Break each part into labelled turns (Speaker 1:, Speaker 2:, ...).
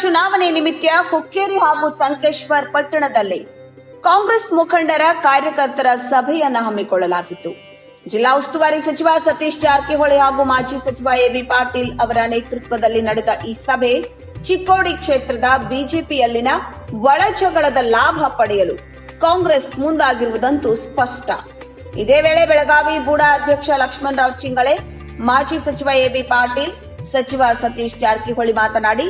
Speaker 1: ಚುನಾವಣೆ ನಿಮಿತ್ತ ಹುಕ್ಕೇರಿ ಹಾಗೂ ಸಂಕೇಶ್ವರ್ ಪಟ್ಟಣದಲ್ಲಿ ಕಾಂಗ್ರೆಸ್ ಮುಖಂಡರ ಕಾರ್ಯಕರ್ತರ ಸಭೆಯನ್ನು ಹಮ್ಮಿಕೊಳ್ಳಲಾಗಿತ್ತು. ಜಿಲ್ಲಾ ಉಸ್ತುವಾರಿ ಸಚಿವ ಸತೀಶ್ ಜಾರಕಿಹೊಳಿ ಹಾಗೂ ಮಾಜಿ ಸಚಿವ ಎಬಿ ಪಾಟೀಲ್ ಅವರ ನೇತೃತ್ವದಲ್ಲಿ ನಡೆದ ಈ ಸಭೆ ಚಿಕ್ಕೋಡಿ ಕ್ಷೇತ್ರದ ಬಿಜೆಪಿಯಲ್ಲಿನ ಒಳಜಗಳದ ಲಾಭ ಪಡೆಯಲು ಕಾಂಗ್ರೆಸ್ ಮುಂದಾಗಿರುವುದಂತೂ ಸ್ಪಷ್ಟ. ಇದೇ ವೇಳೆ ಬೆಳಗಾವಿ ಬೂಡಾ ಅಧ್ಯಕ್ಷ ಲಕ್ಷ್ಮಣ್ ರಾವ್ ಚಿಂಗಳೆ, ಮಾಜಿ ಸಚಿವ ಎಬಿ ಪಾಟೀಲ್, ಸಚಿವ ಸತೀಶ್ ಜಾರಕಿಹೊಳಿ ಮಾತನಾಡಿ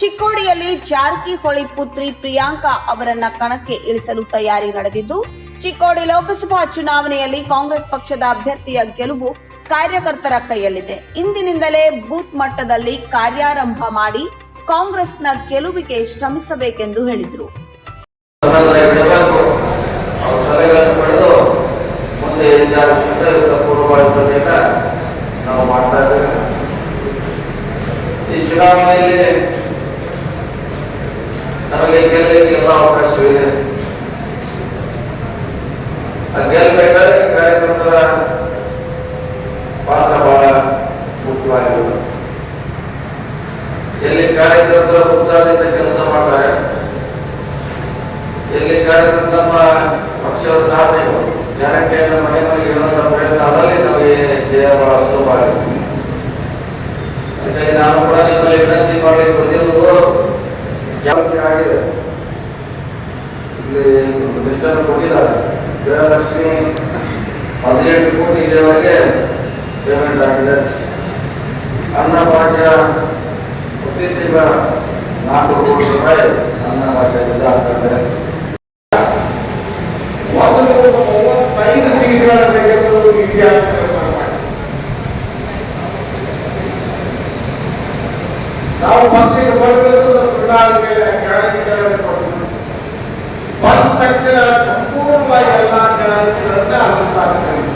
Speaker 1: ಚಿಕ್ಕೋಡಿಯಲ್ಲಿ ಜಾರಕಿಹೊಳಿ ಪುತ್ರಿ ಪ್ರಿಯಾಂಕಾ ಅವರನ್ನ ಕಣಕ್ಕೆ ಇಳಿಸಲು ತಯಾರಿ ನಡೆದಿದ್ದು, ಚಿಕ್ಕೋಡಿ ಲೋಕಸಭಾ ಚುನಾವಣೆಯಲ್ಲಿ ಕಾಂಗ್ರೆಸ್ ಪಕ್ಷದ ಅಭ್ಯರ್ಥಿಯ ಗೆಲುವು ಕಾರ್ಯಕರ್ತರ ಕೈಯಲ್ಲಿದೆ. ಇಂದಿನಿಂದಲೇ ಬೂತ್ ಮಟ್ಟದಲ್ಲಿ ಕಾರ್ಯಾರಂಭ ಮಾಡಿ ಕಾಂಗ್ರೆಸ್ನ ಗೆಲುವಿಗೆ ಶ್ರಮಿಸಬೇಕೆಂದು ಹೇಳಿದರು.
Speaker 2: ಚುನಾವಣೆಯಲ್ಲಿ ಗೆಲ್ಲಲಿಕ್ಕೆ ಎಲ್ಲ ಅವಕಾಶವಿದೆ ಆ ಗೆಲ್ಲಬೇಕಾದ್ರೆ ಕಾರ್ಯಕರ್ತರ ಪಾತ್ರ ಬಹಳ ಮುಖ್ಯವಾಗಿರುವುದು ಎಲ್ಲಿ ಕಾರ್ಯಕರ್ತರ ಉತ್ಸಾಹದಿಂದ ಕೆಲಸ ಮಾಡ್ತಾರೆ ಎಲ್ಲಿ ಕಾರ್ಯಕ್ರಮ ನಮ್ಮ ಪಕ್ಷದ ಸಾಧನೆ ಗ್ಯಾರಂಟಿಯನ್ನು ಮನೆ ಮನೆಗೆ ಹೇಳುವಂತ ಪ್ರಯತ್ನ ಅದರಲ್ಲಿ ನಮಗೆ ಜಯ ಬಹಳ ಸುಲಭ ಆಗಿದೆ ಅದಕ್ಕಾಗಿ ನಾನು ಕೂಡ ನಿಮ್ಮಲ್ಲಿ ವಿನಂತಿ ಮಾಡಲಿಕ್ಕೆ ಬಂದಿರುವುದು ಜಾಗೃತಿ ಆಗಿದೆ ಇಲ್ಲಿ ಲಿಸ್ಟನ್ನು ಕೊಟ್ಟಿದ್ದಾರೆ. ಗೃಹಲಕ್ಷ್ಮಿ ಹದಿನೆಂಟು ಕೋಟಿ ಇಲ್ಲಿವರೆಗೆ ಪೇಮೆಂಟ್ ಆಗಿದೆ. ಅನ್ನಭಾಗ್ಯ ಪ್ರತಿ ತಿಂಗಳ ನಾಲ್ಕು ಕೋಟಿ ರೂಪಾಯಿ ಅನ್ನಭಾಗ್ಯದಿಂದ ಆಗ್ತದೆ.
Speaker 3: ನಾವು ಪಕ್ಷಕ್ಕೆ ಬರಬೇಕು ಬಂದ ತಕ್ಷಣ ಸಂಪೂರ್ಣವಾಗಿ ಎಲ್ಲ ಅನುಷ್ಠಾನ ಮಾಡಿದ್ದೀವಿ.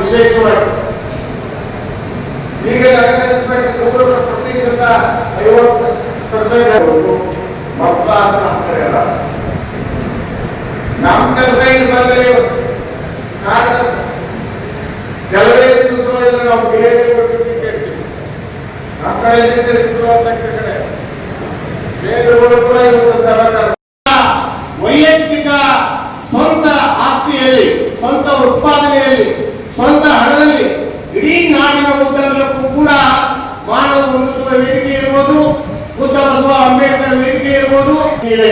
Speaker 3: ವಿಶೇಷವಾಗಿ ಈಗ ಪ್ರತಿಶತ ಐವತ್ತು ಪರ್ಸೆಂಟ್ ಮಕ್ಕಳ ಹೇಳ್ತಾರೆ ನಮ್ಮ ಕೆಲಸ ಇದು ಬಂದರೆ ಕೆಲವೇ ದಿವಸಗಳಲ್ಲಿ ನಾವು ಬೇರೆ ಕೇಳ್ತೀವಿ. ನಮ್ಮ ಕಡೆ ಕಡೆ ಬೇರೆಗಳು ಸ್ವಂತ ಉತ್ಪಾದನೆಯಲ್ಲಿ, ಸ್ವಂತ ಹಣದಲ್ಲಿ, ಇಡೀ ನಾಡಿನ ಉದ್ದಗಲಕ್ಕೂ ಕೂಡ ಮಾನವ ಉನ್ನತ ವೇದಿಕೆ ಇರ್ಬೋದು ಬುದ್ಧ ಬಸವ ಅಂಬೇಡ್ಕರ್ ವೇದಿಕೆ ಇರ್ಬೋದು. ಇದೆ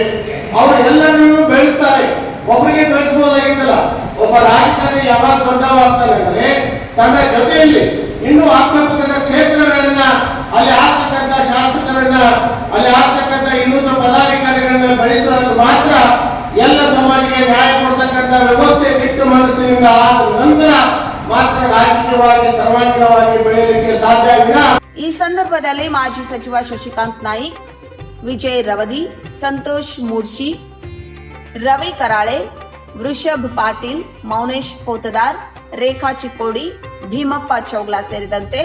Speaker 3: ಅವರು ಎಲ್ಲರನ್ನೂ ಬೆಳೆಸ್ತಾರೆ. ಒಬ್ಬರಿಗೆ ಬೆಳೆಸಬಹುದಾಗಿತ್ತಲ್ಲ ಒಬ್ಬ ರಾಜಕಾರಣಿ ಯಾವಾಗ ದೊಡ್ಡವಾಗ್ತಾನೆ ಅಂದ್ರೆ, ತನ್ನ ಜೊತೆಯಲ್ಲಿ ಇನ್ನೂ ಆಗ್ತಕ್ಕಂಥ ಕ್ಷೇತ್ರಗಳನ್ನ, ಅಲ್ಲಿ ಆಗ್ತಕ್ಕಂಥ ಶಾಸಕರನ್ನ, ಅಲ್ಲಿ ಆಗ್ತಕ್ಕಂಥ ಇನ್ನೊಂದು ಪದಾಧಿಕಾರಿಗಳನ್ನ ಬೆಳೆಸಿದಾಗ ಮಾತ್ರ ಎಲ್ಲ ಸಮಾಜಕ್ಕೆ ನ್ಯಾಯ ಕೊಡ್ತಕ್ಕಂಥ ಮಾತ್ರ ರಾಜಕೀಯವಾಗಿ ಸರ್ವಾಂಗೀಣವಾಗಿ ಬೆಳೆಯಲಿಕ್ಕೆ ಸಾಧ್ಯ
Speaker 1: ಈ ಸಂದರ್ಭದಲ್ಲಿ ಮಾಜಿ ಸಚಿವ ಶಶಿಕಾಂತ್ ನಾಯಿಕ್, ವಿಜಯ್ ರವದಿ, ಸಂತೋಷ್ ಮೂರ್ಜಿ, ರವಿ ಕರಾಳೆ, ವೃಷಭ್ ಪಾಟೀಲ್, ಮೌನೇಶ್ ಪೋತದಾರ್, ರೇಖಾ ಚಿಕ್ಕೋಡಿ, ಭೀಮಪ್ಪ ಚೌಗ್ಲಾ ಸೇರಿದಂತೆ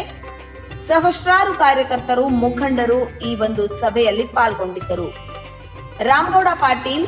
Speaker 1: ಸಹಸ್ರಾರು ಕಾರ್ಯಕರ್ತರು, ಮುಖಂಡರು ಈ ಒಂದು ಸಭೆಯಲ್ಲಿ ಪಾಲ್ಗೊಂಡಿದ್ದರು. ರಾಮಗೌಡ ಪಾಟೀಲ್